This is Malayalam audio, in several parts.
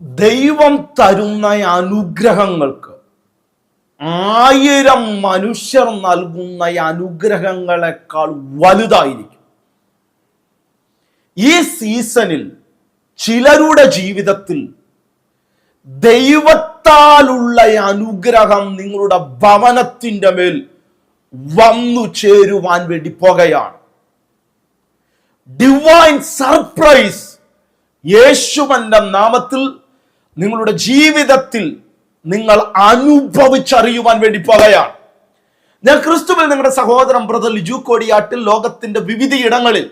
ദൈവം തരുന്ന അനുഗ്രഹങ്ങൾക്ക് ആയിരം മനുഷ്യർ നൽകുന്ന അനുഗ്രഹങ്ങളെക്കാൾ വലുതായിരിക്കും. ഈ സീസണിൽ ചിലരുടെ ജീവിതത്തിൽ ദൈവത്താലുള്ള അനുഗ്രഹം നിങ്ങളുടെ ഭവനത്തിന്റെ മേൽ വന്നു ചേരുവാൻ വേണ്ടി പോകുകയാണ്. ഡിവൈൻ സർപ്രൈസ് യേശുവന്റെ നാമത്തിൽ നിങ്ങളുടെ ജീവിതത്തിൽ നിങ്ങൾ അനുഭവിച്ചറിയുവാൻ വേണ്ടി പോകുകയാണ് ഞാൻ ക്രിസ്തുവിൽ നിങ്ങളുടെ സഹോദരൻ ബ്രദർ ലിജു കോടിയാട്ടിൽ ലോകത്തിന്റെ വിവിധയിടങ്ങളിൽ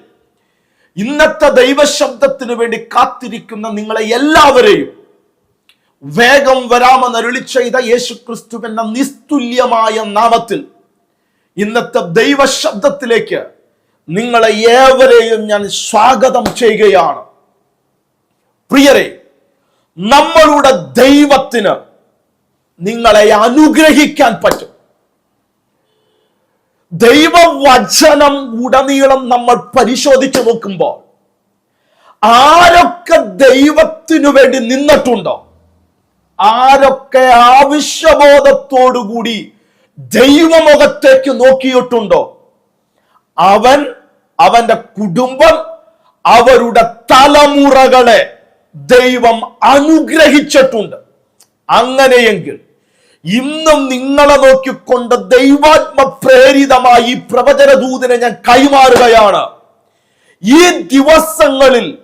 ഇന്നത്തെ ദൈവശബ്ദത്തിന് വേണ്ടി കാത്തിരിക്കുന്ന നിങ്ങളെ എല്ലാവരെയും വേഗം വരാമെന്ന് അരുളി ചെയ്ത യേശു ക്രിസ്തുവിന്റെ നിസ്തുല്യമായ നാമത്തിൽ ഇന്നത്തെ ദൈവശബ്ദത്തിലേക്ക് നിങ്ങളെ ഏവരെയും ഞാൻ സ്വാഗതം ചെയ്യുകയാണ്. പ്രിയരെ നമ്മളുടെ ദൈവത്തിന് നിങ്ങളെ അനുഗ്രഹിക്കാൻ പറ്റും. ദൈവവചനം ഉടനീളം നമ്മൾ പരിശോധിച്ചു നോക്കുമ്പോൾ ആരൊക്കെ ദൈവത്തിനു വേണ്ടി നിന്നിട്ടുണ്ടോ? ആരൊക്കെ ആവശ്യബോധത്തോടുകൂടി ദൈവമുഖത്തേക്ക് നോക്കിയിട്ടുണ്ടോ? അവൻ അവന്റെ കുടുംബം അവരുടെ തലമുറകളെ ദൈവം അനുഗ്രഹിച്ചിട്ടുണ്ട്. അങ്ങനെയെങ്കിൽ ഇന്നും നിങ്ങളെ നോക്കിക്കൊണ്ട് ദൈവാത്മ പ്രേരിതമായി ഈ പ്രവചന ദൂതിനെ ഞാൻ കൈമാറുകയാണ്. ഈ ദിവസങ്ങളിൽ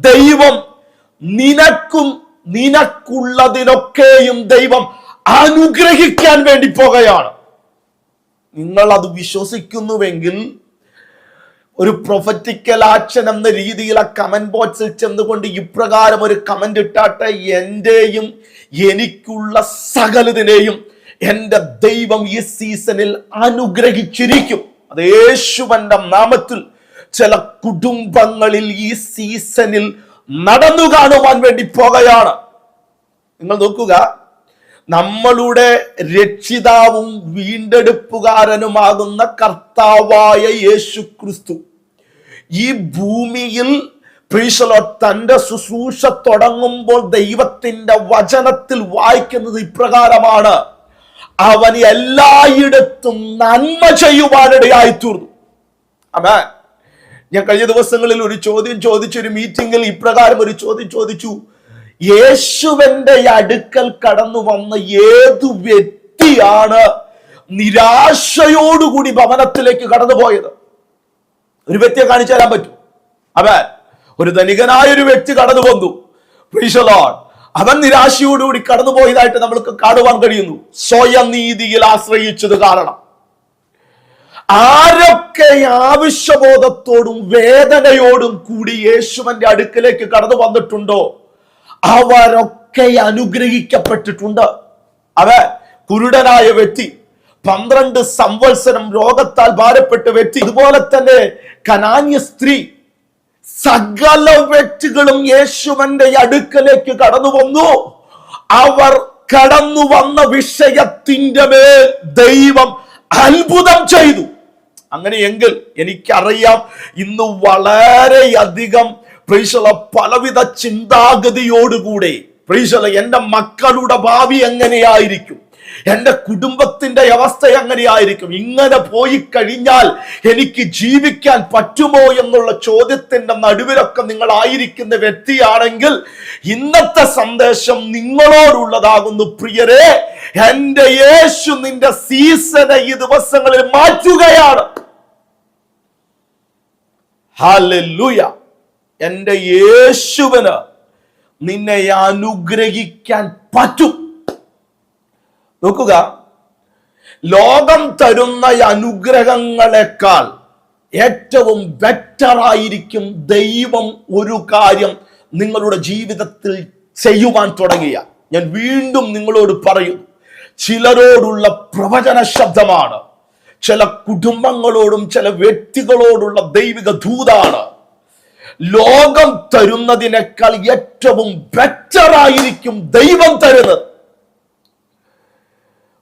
ദൈവം നിനക്കും നിനക്കുള്ളതിനൊക്കെയും ദൈവം അനുഗ്രഹിക്കാൻ വേണ്ടി പോകുകയാണ്. നിങ്ങൾ അത് വിശ്വസിക്കുന്നുവെങ്കിൽ ഒരു പ്രൊഫറ്റിക്കൽ ആക്ഷൻ എന്ന രീതിയിൽ ആ കമന്റ് ബോക്സിൽ ചെന്നുകൊണ്ട് ഇപ്രകാരം ഒരു കമന്റ് ഇട്ടാട്ടെ എന്റെയും എനിക്കുള്ള സകലതിനെയും എന്റെ ദൈവം ഈ സീസണിൽ അനുഗ്രഹിച്ചിരിക്കും. അത് യേശുവന്റെ നാമത്തിൽ ചില കുടുംബങ്ങളിൽ ഈ സീസണിൽ നടന്നു കാണുവാൻ വേണ്ടി പോകുകയാണ്. നിങ്ങൾ നോക്കുക നമ്മളുടെ രക്ഷിതാവും വീണ്ടെടുപ്പുകാരനുമാകുന്ന കർത്താവായ യേശു ക്രിസ്തു ഈ ഭൂമിയിൽ പ്രീശലോ തന്റെ ശുശ്രൂഷ തുടങ്ങുമ്പോൾ ദൈവത്തിന്റെ വചനത്തിൽ വായിക്കുന്നത് ഇപ്രകാരമാണ്. അവൻ എല്ലായിടത്തും നന്മ ചെയ്യുവാനിടയായി തീർന്നു അമേ ഞാൻ കഴിഞ്ഞ ദിവസങ്ങളിൽ ഒരു ചോദ്യം ചോദിച്ചു ഒരു മീറ്റിംഗിൽ ഇപ്രകാരം ഒരു ചോദ്യം ചോദിച്ചു. യേശുവിന്റെ അടുക്കൽ കടന്നു വന്ന ഏതു വ്യക്തിയാണ് നിരാശയോടുകൂടി ഭവനത്തിലേക്ക് കടന്നുപോയത്? ഒരു വ്യക്തിയെ കാണിച്ചു തരാൻ പറ്റും. അവൻ ഒരു ധനികനായ ഒരു വ്യക്തി കടന്നു Lord. അവൻ നിരാശയോടുകൂടി കടന്നുപോയതായിട്ട് നമ്മൾക്ക് കാണുവാൻ കഴിയുന്നു. സ്വയം നീതിയിൽ ആശ്രയിച്ചത് കാരണം. ആരൊക്കെ ആവശ്യബോധത്തോടും വേദനയോടും കൂടി യേശുവന്റെ അടുക്കിലേക്ക് കടന്നു വന്നിട്ടുണ്ടോ? അവരൊക്കെ അനുഗ്രഹിക്കപ്പെട്ടിട്ടുണ്ട്. അവ കുരുടനായ വ്യക്തി പന്ത്രണ്ട് സംവത്സരം രോഗത്താൽ ഭാരപ്പെട്ട വ്യക്തി ഇതുപോലെ തന്നെ കനാന്യ സ്ത്രീ സകല വ്യക്തികളും യേശുവന്റെ അടുക്കലേക്ക് കടന്നു വന്നു. അവർ കടന്നു വന്ന വിഷയത്തിന്റെ മേൽ ദൈവം അത്ഭുതം ചെയ്തു. അങ്ങനെയെങ്കിൽ എനിക്കറിയാം ഇന്ന് വളരെയധികം പ്രീശല പലവിധ ചിന്താഗതിയോടുകൂടെ പ്രീശല എന്റെ മക്കളുടെ ഭാവി എങ്ങനെയായിരിക്കും? എന്റെ കുടുംബത്തിന്റെ അവസ്ഥ എങ്ങനെയായിരിക്കും? ഇങ്ങനെ പോയി കഴിഞ്ഞാൽ എനിക്ക് ജീവിക്കാൻ പറ്റുമോ എന്നുള്ള ചോദ്യത്തിന്റെ നടുവിലൊക്കെ നിങ്ങൾ ആയിരിക്കുന്ന വ്യക്തിയാണെങ്കിൽ ഇന്നത്തെ സന്ദേശം നിങ്ങളോടുള്ളതാകുന്നു. പ്രിയരെ എന്റെ യേശു നിന്റെ സീസനെ ഈ ദിവസങ്ങളിൽ മാറ്റുകയാണ്. ഹല്ലേലൂയ. എന്റെ യേശുവിന് നിന്നെ അനുഗ്രഹിക്കാൻ പറ്റും. നോക്കുക. ലോകം തരുന്ന അനുഗ്രഹങ്ങളെക്കാൾ ഏറ്റവും ബെറ്റർ ആയിരിക്കും ദൈവം ഒരു കാര്യം നിങ്ങളുടെ ജീവിതത്തിൽ ചെയ്യുവാൻ തുടങ്ങിയ. ഞാൻ വീണ്ടും നിങ്ങളോട് പറയും ചിലരോടുള്ള പ്രവചന ശബ്ദമാണ്. ചില കുടുംബങ്ങളോടും ചില വ്യക്തികളോടുള്ള ദൈവിക ദൂതാണ്. ലോകം തരുന്നതിനേക്കാൾ ഏറ്റവും ബെറ്റർ ആയിരിക്കും ദൈവം തരുന്നത്.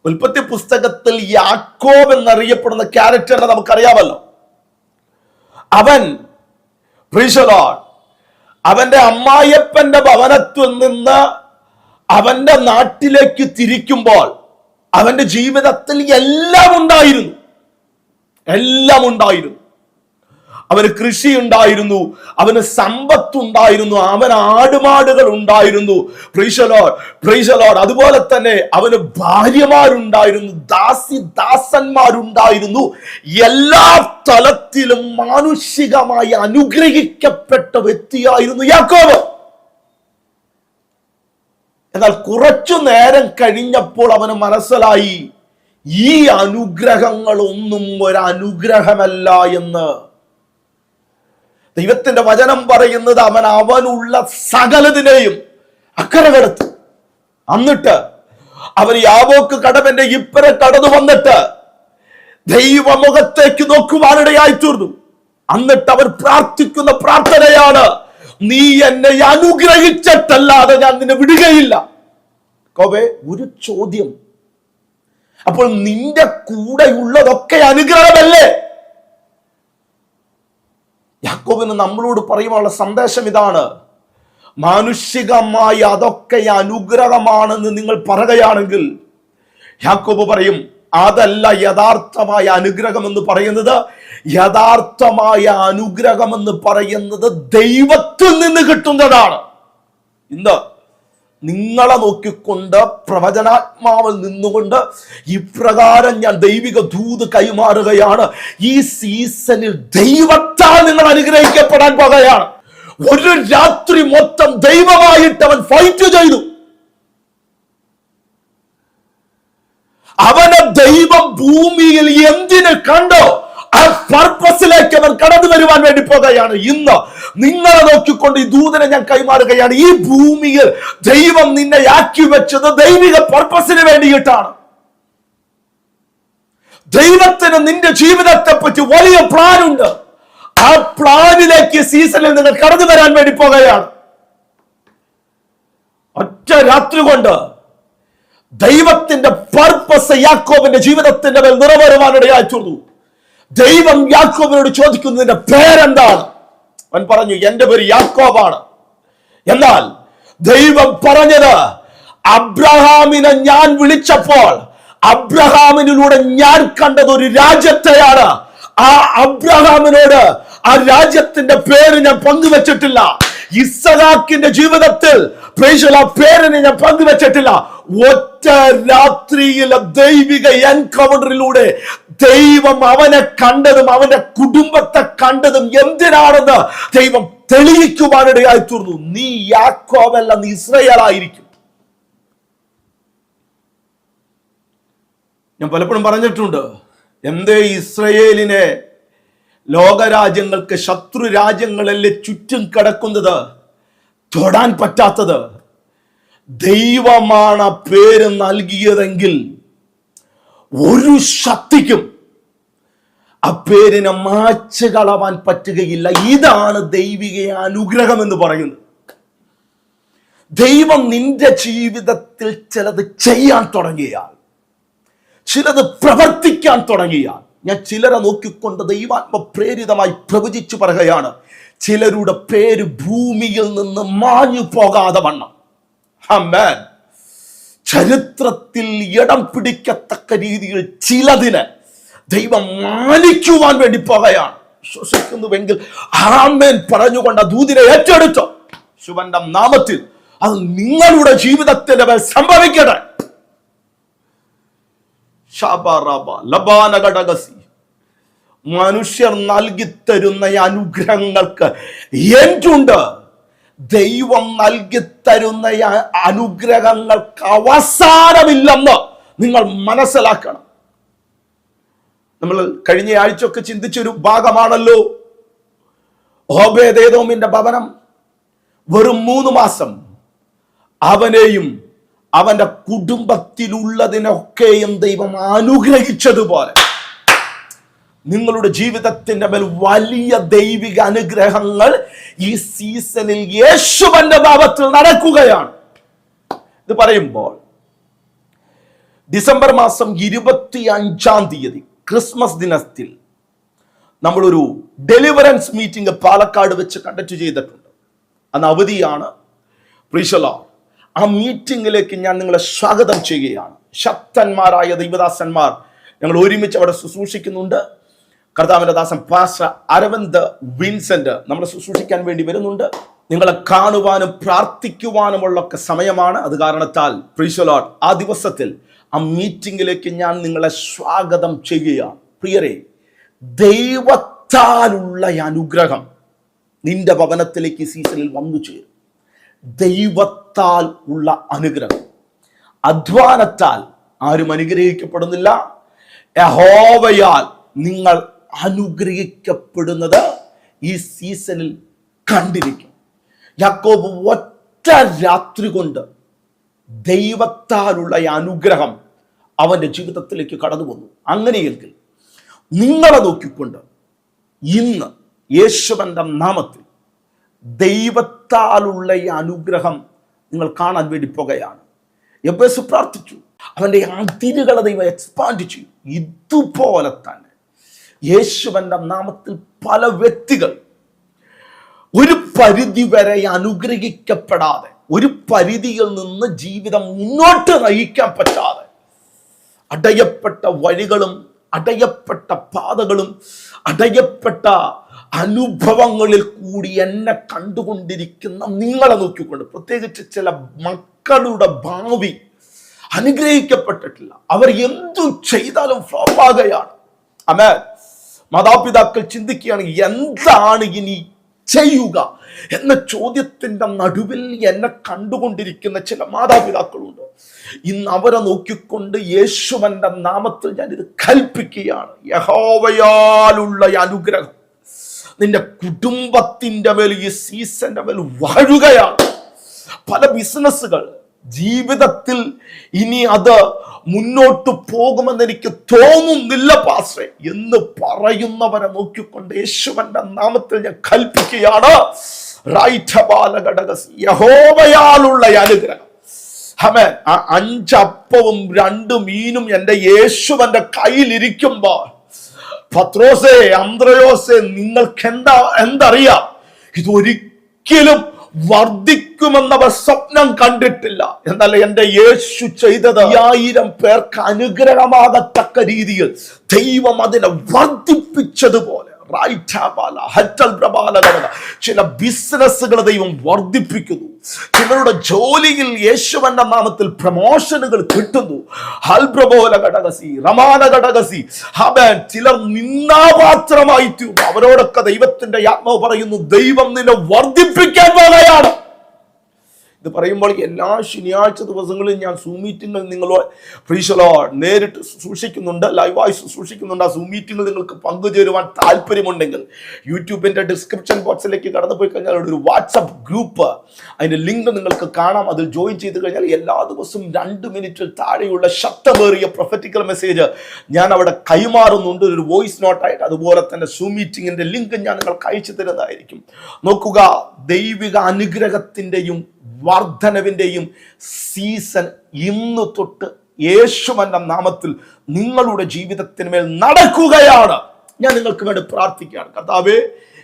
ഉൽപ്പത്തി പുസ്തകത്തിൽ യാക്കോബ് എന്നറിയപ്പെടുന്ന ക്യാരക്ടറിനെ നമുക്കറിയാമല്ലോ. അവൻ അവന്റെ അമ്മായപ്പന്റെ ഭവനത്തിൽ നിന്ന് അവന്റെ നാട്ടിലേക്ക് തിരിക്കുമ്പോൾ അവന്റെ ജീവിതത്തിൽ എല്ലാം ഉണ്ടായിരുന്നു. എല്ലാം ഉണ്ടായിരുന്നു. അവന് കൃഷി ഉണ്ടായിരുന്നു അവന് സമ്പത്തുണ്ടായിരുന്നു അവന് ആടുമാടുകൾ ഉണ്ടായിരുന്നു. പ്രീശലോഡ് പ്രീശലോഡ് അതുപോലെ തന്നെ അവന് ഭാര്യമാരുണ്ടായിരുന്നു ദാസി ദാസന്മാരുണ്ടായിരുന്നു. എല്ലാ തലത്തിലും മാനുഷികമായി അനുഗ്രഹിക്കപ്പെട്ട വ്യക്തിയായിരുന്നു യാക്കോബ്. എന്നാൽ കുറച്ചു നേരം കഴിഞ്ഞപ്പോൾ അവന് മനസ്സിലായി ഈ അനുഗ്രഹങ്ങളൊന്നും ഒരനുഗ്രഹമല്ല എന്ന്. ദൈവത്തിന്റെ വചനം പറയുന്നത് അവൻ അവനുള്ള സകലതിനെയും അക്കരെ അന്നിട്ട് അവൻ യാവോക്ക് കടവന്റെ ഇപ്പരെ കടന്നു വന്നിട്ട് ദൈവമുഖത്തേക്ക് നോക്കുവാനിടയായി തീർന്നു. എന്നിട്ട് അവർ പ്രാർത്ഥിക്കുന്ന പ്രാർത്ഥനയാണ് നീ എന്നെ അനുഗ്രഹിച്ചിട്ടല്ലാതെ ഞാൻ നിന്നെ വിടുകയില്ല. കോവേ ഒരു ചോദ്യം. അപ്പോൾ നിന്റെ കൂടെയുള്ളതൊക്കെ അനുഗ്രഹമല്ലേ? യാക്കോബിന് നമ്മളോട് പറയുവാനുള്ള സന്ദേശം ഇതാണ്. മാനുഷികമായി അതൊക്കെ അനുഗ്രഹമാണെന്ന് നിങ്ങൾ പറയുകയാണെങ്കിൽ യാക്കോബ് പറയും അതല്ല യഥാർത്ഥമായ അനുഗ്രഹം എന്ന് പറയുന്നത് യഥാർത്ഥമായ അനുഗ്രഹം എന്ന് പറയുന്നത് ദൈവത്തിൽ നിന്ന് കിട്ടുന്നതാണ്. ഇന്ന് നിങ്ങളെ നോക്കിക്കൊണ്ട് പ്രവചനാത്മാവിൽ നിന്നുകൊണ്ട് ഇപ്രകാരം ഞാൻ ദൈവിക ദൂത് കൈമാറുകയാണ്. ഈ സീസണിൽ ദൈവത്താൽ നിങ്ങൾ അനുഗ്രഹിക്കപ്പെടാൻ പോകുകയാണ്. ഒരു രാത്രി മൊത്തം ദൈവമായിട്ട് അവൻ ഫൈറ്റ് ചെയ്തു. അവനെ ദൈവം ഭൂമിയിൽ എന്തിനെ കണ്ടോ? ആ പർപ്പസിലേക്ക് അവൻ കടന്നു വരുവാൻ വേണ്ടി പോകുകയാണ്. ഇന്ന് നിങ്ങളെ നോക്കിക്കൊണ്ട് ഈ ദൂതനെ ഞാൻ കൈമാറുകയാണ്. ഈ ഭൂമിയിൽ ദൈവം നിന്നെ ആക്കി വെച്ചത് ദൈവിക പർപ്പസിന് വേണ്ടിയിട്ടാണ്. ദൈവത്തിന് നിന്റെ ജീവിതത്തെ പറ്റി വലിയ പ്ലാൻ ഉണ്ട് ആ പ്ലാനിലേക്ക് സീസണിൽ നിങ്ങൾ കടന്നു വരാൻ വേണ്ടി പോകുകയാണ്. ഒറ്റ രാത്രി കൊണ്ട് ദൈവത്തിന്റെ പർപ്പസ് യാക്കോബിന്റെ ജീവിതത്തിന്റെ മേൽ നിറവേറുവാനിടയായി തീർന്നു ദൈവം യാക്കോബിനോട് ചോദിക്കുന്നതിന്റെ പേരെന്താണ്? അവൻ പറഞ്ഞു എന്റെ പേര് യാക്കോബാണ്. എന്നാൽ ദൈവം പറഞ്ഞത് അബ്രഹാമിനെ ഞാൻ വിളിച്ചപ്പോൾ അബ്രഹാമിനിലൂടെ ഞാൻ കണ്ടത് ഒരു രാജ്യത്തെയാണ്. ആ അബ്രഹാമിനോട് ആ രാജ്യത്തിന്റെ പേര് ഞാൻ പങ്കുവച്ചിട്ടില്ല. ഇസഹാക്കിന്റെ ജീവിതത്തിൽ പേരിനെ ഞാൻ പങ്കുവച്ചിട്ടില്ല. ഒറ്റ രാത്രിയിലെ ദൈവിക എൻകൗണ്ടറിലൂടെ ദൈവം അവനെ കണ്ടതും അവന്റെ കുടുംബത്തെ കണ്ടതും എന്തിനാണെന്ന് ദൈവം തെളിയിക്കുവാനിടയായി തീർന്നു. നീ യാക്കോവല്ല നീ ഇസ്രയേലായിരിക്കും. ഞാൻ പലപ്പോഴും പറഞ്ഞിട്ടുണ്ട് എന്തേ ഇസ്രയേലിനെ ലോകരാജ്യങ്ങൾക്ക് ശത്രു രാജ്യങ്ങളല്ലേ ചുറ്റും കിടക്കുന്നത് തൊടാൻ പറ്റാത്തത്. ദൈവമാണ് പേര് നൽകിയതെങ്കിൽ ഒരു ശക്തിക്കും ആ പേരിനെ മാച്ചു കളവാൻ പറ്റുകയില്ല. ഇതാണ് ദൈവിക അനുഗ്രഹം എന്ന് പറയുന്നത്. ദൈവം നിന്റെ ജീവിതത്തിൽ ചിലത് ചെയ്യാൻ തുടങ്ങിയാൽ ചിലത് പ്രവർത്തിക്കാൻ തുടങ്ങിയാൽ ഞാൻ ചിലരെ നോക്കിക്കൊണ്ട് ദൈവാത്മ പ്രേരിതമായി പ്രവചിച്ചു പറയുകയാണ്. ചിലരുടെ പേര് ഭൂമിയിൽ നിന്ന് മാഞ്ഞു പോകാതെ വണ്ണം. ചരിത്രത്തിൽ ഇടം പിടിക്കത്തക്ക രീതിയിൽ ചിലതിന് ദൈവം മാനിക്കുവാൻ വേണ്ടി പോകുകയാണ്. ശ്വസിക്കുന്നുവെങ്കിൽ ആമേൻ പറഞ്ഞുകൊണ്ട് ആ ദൂതിനെ ഏറ്റെടുത്തോ. ശിവന്റെ നാമത്തിൽ അത് നിങ്ങളുടെ ജീവിതത്തിന്റെ മേൽ സംഭവിക്കട്ടെ. ഷാബാറാബ ലബാനഘടകസി മനുഷ്യർ നൽകിത്തരുന്ന തരുന്ന അനുഗ്രഹങ്ങൾക്ക് എന്തുണ്ട്? ദൈവം നൽകിത്തരുന്ന തരുന്ന അനുഗ്രഹങ്ങൾക്ക് അവസാനമില്ലെന്ന് നിങ്ങൾ മനസ്സിലാക്കണം. നമ്മൾ കഴിഞ്ഞ ആഴ്ചയൊക്കെ ചിന്തിച്ചൊരു ഭാഗമാണല്ലോ. ഓബേദേദോമിന്റെ ഭവനം വെറും മൂന്ന് മാസം അവനെയും അവന്റെ കുടുംബത്തിലുള്ളതിനൊക്കെയും ദൈവം അനുഗ്രഹിച്ചതുപോലെ. നിങ്ങളുടെ ജീവിതത്തിന്റെ മേൽ വലിയ ദൈവിക അനുഗ്രഹങ്ങൾ ഈ സീസണിൽ യേശുവന്റെ ഭാവത്തിൽ നടക്കുകയാണ്. ഇത് പറയുമ്പോൾ ഡിസംബർ മാസം ഇരുപത്തി അഞ്ചാം തീയതി ക്രിസ്മസ് ദിനത്തിൽ നമ്മളൊരു ഡെലിവറൻസ് മീറ്റിംഗ് പാലക്കാട് വെച്ച് കണ്ടക്ട് ചെയ്തിട്ടുണ്ട്. അന്ന് അവധിയാണ്. പ്രീശലോ ആ മീറ്റിംഗിലേക്ക് ഞാൻ നിങ്ങളെ സ്വാഗതം ചെയ്യുകയാണ്. ശക്തന്മാരായ ദൈവദാസന്മാർ ഞങ്ങൾ ഒരുമിച്ച് അവിടെ ശുശ്രൂഷിക്കുന്നുണ്ട്. കർത്താവിന്റെ ദാസൻ പാസ്റ്റർ അരവിന്ദ് വിൻസെന്റ് നമ്മളെ ശുശ്രൂഷിക്കാൻ വേണ്ടി വരുന്നുണ്ട്. നിങ്ങളെ കാണുവാനും പ്രാർത്ഥിക്കുവാനുമുള്ള ഒക്കെ സമയമാണ്. അത് കാരണത്താൽ പ്രീശലോട്ട് ആ ദിവസത്തിൽ ആ മീറ്റിംഗിലേക്ക് ഞാൻ നിങ്ങളെ സ്വാഗതം ചെയ്യുകയാണ്. പ്രിയരെ ദൈവത്താലുള്ള അനുഗ്രഹം നിന്റെ ഭവനത്തിലേക്ക് ഈ സീസണിൽ വന്നു ചേരും. ദൈവത്താൽ ഉള്ള അനുഗ്രഹം. അധ്വാനത്താൽ ആരും അനുഗ്രഹിക്കപ്പെടുന്നില്ല. യഹോവയാൽ നിങ്ങൾ അനുഗ്രഹിക്കപ്പെടുന്നത് ഈ സീസണിൽ കണ്ടിരിക്കും. യാക്കോബ് ഒറ്റ രാത്രി കൊണ്ട് ദൈവത്താലുള്ള ഈ അനുഗ്രഹം അവന്റെ ജീവിതത്തിലേക്ക് കടന്നു വന്നു. അങ്ങനെയെങ്കിൽ നിങ്ങളെ നോക്കിക്കൊണ്ട് ഇന്ന് യേശുവന്റെ നാമത്തിൽ ദൈവത്താലുള്ള ഈ അനുഗ്രഹം നിങ്ങൾ കാണാൻ വേണ്ടി പോകുകയാണ്. എബേസ് പ്രാർത്ഥിച്ചു. അവന്റെ അതിരുകളെ ദൈവം എക്സ്പാൻഡ് ചെയ്യും ഇതുപോലെ തന്നെ യേശുവന്റെ നാമത്തിൽ പല വ്യക്തികൾ ഒരു പരിധി വരെ അനുഗ്രഹിക്കപ്പെടാതെ ഒരു പരിധിയിൽ നിന്ന് ജീവിതം മുന്നോട്ട് നയിക്കാൻ പറ്റാതെ അടയപ്പെട്ട വഴികളും അടയപ്പെട്ട പാതകളും അടയപ്പെട്ട അനുഭവങ്ങളിൽ കൂടി എന്നെ കണ്ടുകൊണ്ടിരിക്കുന്ന നിങ്ങളെ നോക്കിക്കൊണ്ട് പ്രത്യേകിച്ച് ചില മക്കളുടെ ഭാവി അനുഗ്രഹിക്കപ്പെട്ടിട്ടില്ല. അവർ എന്തു ചെയ്താലും ഫ്ലോപ്പാകുകയാണ് അമേ മാതാപിതാക്കൾ ചിന്തിക്കുകയാണെങ്കിൽ എന്താണ് ഇനി ചെയ്യുക എന്ന ചോദ്യത്തിന്റെ നടുവിൽ എന്നെ കണ്ടുകൊണ്ടിരിക്കുന്ന ചില മാതാപിതാക്കളുണ്ട്. ഇന്ന് അവരെ നോക്കിക്കൊണ്ട് യേശുവന്റെ നാമത്തിൽ ഞാനിത് കൽപ്പിക്കുകയാണ്. യഹോവയാലുള്ള അനുഗ്രഹം നിന്റെ കുടുംബത്തിന്റെ മേൽ ഈ സീസന്റെ മേൽ വഴുകയാണ്. പല ബിസിനസ്സുകൾ ജീവിതത്തിൽ ഇനി അത് മുന്നോട്ട് പോകുമെന്ന് എനിക്ക് തോന്നുന്നില്ല പാസ്റ്റേ എന്ന് പറയുന്നവരെ നോക്കിക്കൊണ്ട് യേശുവന്റെ നാമത്തിൽ ഞാൻ കൽപ്പിക്കുകയാണ്. യഹോവയാലുള്ള അനുഗ്രഹം. ഹമേൻ ആ അഞ്ചപ്പവും രണ്ട് മീനും എന്റെ യേശുവന്റെ കയ്യിലിരിക്കുമ്പോൾ പത്രോസേ അന്ത്രയോസേ നിങ്ങൾക്ക് എന്താ എന്തറിയാം? ഇതൊരിക്കലും വർദ്ധിക്കുമെന്നവർ സ്വപ്നം കണ്ടിട്ടില്ല എന്നാൽ എന്റെ യേശു ചെയ്തത് ആയിരം പേർക്ക് അനുഗ്രഹമാകത്തക്ക രീതിയിൽ ദൈവം അതിനെ വർദ്ധിപ്പിച്ചതുപോലെ. ചില ബിസിനസ്സുകൾ ദൈവം വർദ്ധിപ്പിക്കുന്നു. ചിലരുടെ ജോലിയിൽ യേശുവന്റെ നാമത്തിൽ പ്രമോഷനുകൾ കിട്ടുന്നു. ഹൽപ്രബോല ഘടകസി റമാന ഘടകസി ഹബൻ ചിലർ നിന്നാപാത്രമായി തീർന്നു അവരോടൊക്കെ ദൈവത്തിന്റെ ആത്മാവ് പറയുന്നു ദൈവം നിന്നെ വർദ്ധിപ്പിക്കാൻ പോകുകയാണ് ഇത് പറയുമ്പോൾ എല്ലാ ശനിയാഴ്ച ദിവസങ്ങളിലും ഞാൻ സൂം മീറ്റിങ്ങൾ നിങ്ങൾ ഫ്രീഷലോ നേരിട്ട് സൂക്ഷിക്കുന്നുണ്ട് ലൈവായി സൂക്ഷിക്കുന്നുണ്ട്. ആ സൂം മീറ്റിംഗിൽ നിങ്ങൾക്ക് പങ്കുചേരുവാൻ താല്പര്യമുണ്ടെങ്കിൽ യൂട്യൂബിന്റെ ഡിസ്ക്രിപ്ഷൻ ബോക്സിലേക്ക് കടന്നു പോയി കഴിഞ്ഞാൽ ഒരു വാട്സപ്പ് ഗ്രൂപ്പ് അതിന്റെ ലിങ്ക് നിങ്ങൾക്ക് കാണാം. അതിൽ ജോയിൻ ചെയ്ത് കഴിഞ്ഞാൽ എല്ലാ ദിവസവും രണ്ട് മിനിറ്റിൽ താഴെയുള്ള ശക്തമേറിയ പ്രൊഫറ്റിക്കൽ മെസ്സേജ് ഞാൻ അവിടെ കൈമാറുന്നുണ്ട്. ഒരു വോയിസ് നോട്ടായിട്ട് അതുപോലെ തന്നെ സൂം മീറ്റിങ്ങിന്റെ ലിങ്ക് ഞാൻ നിങ്ങൾക്ക് അയച്ചു തരുന്നതായിരിക്കും. നോക്കുക ദൈവിക അനുഗ്രഹത്തിന്റെയും വർധനവിന്റെയും സീസൺ ഇന്ന് തൊട്ട് യേശുവന്റെ നാമത്തിൽ നിങ്ങളുടെ ജീവിതത്തിന് മേൽ നടക്കുകയാണ്. ഞാൻ നിങ്ങൾക്ക് വേണ്ടി പ്രാർത്ഥിക്കുകയാണ്. കർത്താവേ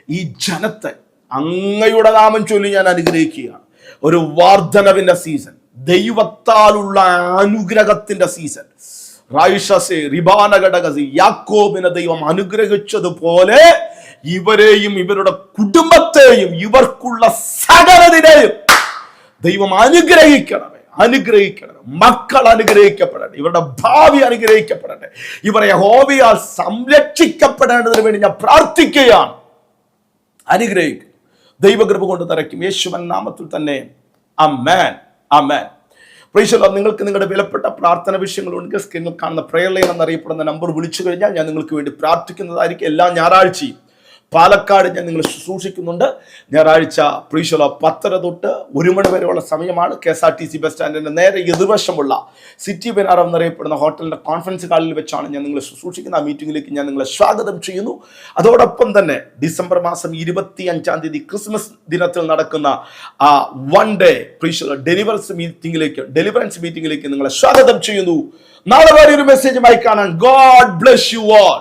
ഈ ജനത്തെ അങ്ങയുടെ നാമം ചൊല്ലി ഞാൻ അനുഗ്രഹിക്കുകയാണ്. ഒരു വർധനവിന്റെ സീസൺ ദൈവത്താലുള്ള അനുഗ്രഹത്തിന്റെ സീസൺ റൈഷസെ റിബാനഘടകസി യാക്കോബിനെ ദൈവം അനുഗ്രഹിച്ചതുപോലെ ഇവരെയും ഇവരുടെ കുടുംബത്തെയും ഇവർക്കുള്ള സകലതിനെയും ദൈവം അനുഗ്രഹിക്കണമേ അനുഗ്രഹിക്കണം മക്കൾ അനുഗ്രഹിക്കപ്പെടട്ടെ ഇവരുടെ ഭാവി അനുഗ്രഹിക്കപ്പെടട്ടെ. ഇവരെ ഹോബിയാൽ സംരക്ഷിക്കപ്പെടേണ്ടതിന് വേണ്ടി ഞാൻ പ്രാർത്ഥിക്കുകയാണ്. അനുഗ്രഹിക്കും. ദൈവകൃപ കൊണ്ട് നിറയ്ക്കും. യേശുവൻ നാമത്തിൽ തന്നെ. അമ്മേൻ അമ്മേൻ പ്രൈശല്ലോ നിങ്ങൾക്ക് നിങ്ങളുടെ വിലപ്പെട്ട പ്രാർത്ഥന വിഷയങ്ങൾ വിഷയങ്ങളുണ്ടെങ്കിൽ സ്ക്രീനിൽ കാണുന്ന പ്രയർ ലൈൻ എന്നറിയപ്പെടുന്ന നമ്പർ വിളിച്ചു കഴിഞ്ഞാൽ ഞാൻ നിങ്ങൾക്ക് വേണ്ടി പ്രാർത്ഥിക്കുന്നതായിരിക്കും എല്ലാ ഞായറാഴ്ചയും. പാലക്കാട് ഞാൻ നിങ്ങൾ ശുശ്രൂഷിക്കുന്നുണ്ട്. ഞായറാഴ്ച പ്രീശോല പത്തര തൊട്ട് ഒരു മണി വരെയുള്ള സമയമാണ് K S R T C bus സ്റ്റാൻഡിന്റെ നേരെ എതിർവശമുള്ള സിറ്റി ബെനാർ എന്നറിയപ്പെടുന്ന ഹോട്ടലിന്റെ കോൺഫറൻസ് ഹാളിൽ വെച്ചാണ് ഞാൻ നിങ്ങളെ ശുശ്രൂഷിക്കുന്ന ആ മീറ്റിംഗിലേക്ക് ഞാൻ നിങ്ങളെ സ്വാഗതം ചെയ്യുന്നു. അതോടൊപ്പം തന്നെ ഡിസംബർ മാസം ഇരുപത്തി അഞ്ചാം തീയതി ക്രിസ്മസ് ദിനത്തിൽ നടക്കുന്ന ആ വൺ ഡേ പ്രീശോല ഡെലിവറൻസ് മീറ്റിംഗിലേക്ക് ഡെലിവറൻസ് മീറ്റിംഗിലേക്ക് നിങ്ങളെ സ്വാഗതം ചെയ്യുന്നു. നാളെ വരെ ഒരു മെസ്സേജുമായി കാണാൻ ഗോഡ് ബ്ലസ് യു ആൾ